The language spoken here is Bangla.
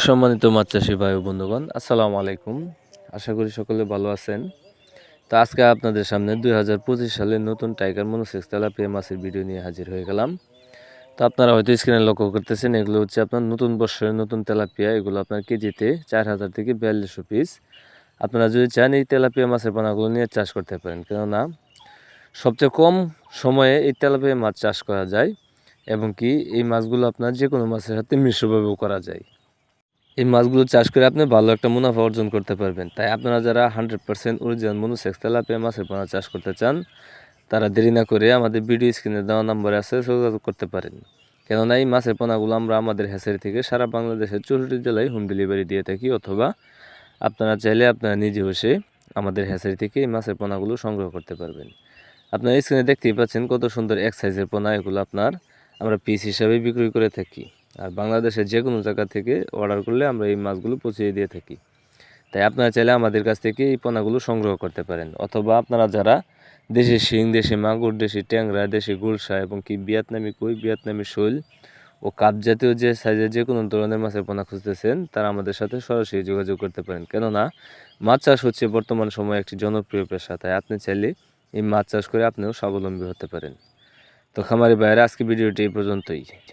সম্মানিত মাছ চাষি ভাই বন্ধুগণ, আসসালামু আলাইকুম। আশা করি সকলে ভালো আছেন। তো আজকে আপনাদের সামনে দুই হাজার পঁচিশ নতুন টাইগার মনোসেক্স তেলাপিয়া মাছের ভিডিও নিয়ে হাজির হয়ে গেলাম। তো আপনারা হয়তো স্ক্রিনে লক্ষ্য করতেছেন, এগুলো হচ্ছে আপনার নতুন বর্ষের নতুন তেলাপিয়া। এগুলো আপনার কেজিতে চার হাজার থেকে বিয়াল্লিশশো পিস আপনারা যদি চান এই তেলাপিয়া মাছের পোনাগুলো নিয়ে চাষ করতে পারেন, কেননা সবচেয়ে কম সময়ে এই তেলাপিয়া মাছ চাষ করা যায় এবং কি এই মাছগুলো আপনার যে কোনো মাছের সাথে মিশ্রভাবেও করা যায়। এই মাছগুলো চাষ করে আপনি ভালো একটা মুনাফা অর্জন করতে পারবেন। তাই আপনারা যারা hundred percent original monosex tilapia মাছের পোনা চাষ করতে চান, তারা দেরি না করে আমাদের ভিডিও স্ক্রিনে দেওয়া নাম্বারে আছে, যোগাযোগ করতে পারেন। কেননা এই মাছের পোনাগুলো আমরা আমাদের হ্যাচারি থেকে সারা বাংলাদেশের চৌষট্টি জেলায় হোম ডেলিভারি দিয়ে থাকি, অথবা আপনারা চাইলে আপনারা নিজে বসে আমাদের হ্যাচারি থেকে এই মাছের পোনাগুলো সংগ্রহ করতে পারবেন। আপনারা স্ক্রিনে দেখতেই পাচ্ছেন কত সুন্দর এক সাইজের পোনা, এগুলো আপনার আমরা পিস হিসাবে বিক্রি করে থাকি। আর বাংলাদেশের যে কোনো জায়গা থেকে অর্ডার করলে আমরা এই মাছগুলো পচিয়ে দিয়ে থাকি। তাই আপনারা চাইলে আমাদের কাছ থেকে এই পোনাগুলো সংগ্রহ করতে পারেন। অথবা আপনারা যারা দেশি শিং, দেশি মাগুর, দেশি ট্যাংরা, দেশি গুলশা এবং কি ভিয়েতনামি কই, ভিয়েতনামি শৈল ও কাপ জাতীয় যে সাইজের যে কোনো ধরনের মাছের পোনা খুঁজতেছেন, তারা আমাদের সাথে সরাসরি যোগাযোগ করতে পারেন। কেননা মাছ চাষ হচ্ছে বর্তমান সময়ে একটি জনপ্রিয় পেশা, তাই আপনি চাইলে এই মাছ চাষ করে আপনিও স্বাবলম্বী হতে পারেন। তো খামারি ভাইয়েরা আজকে ভিডিওটি এই পর্যন্তই।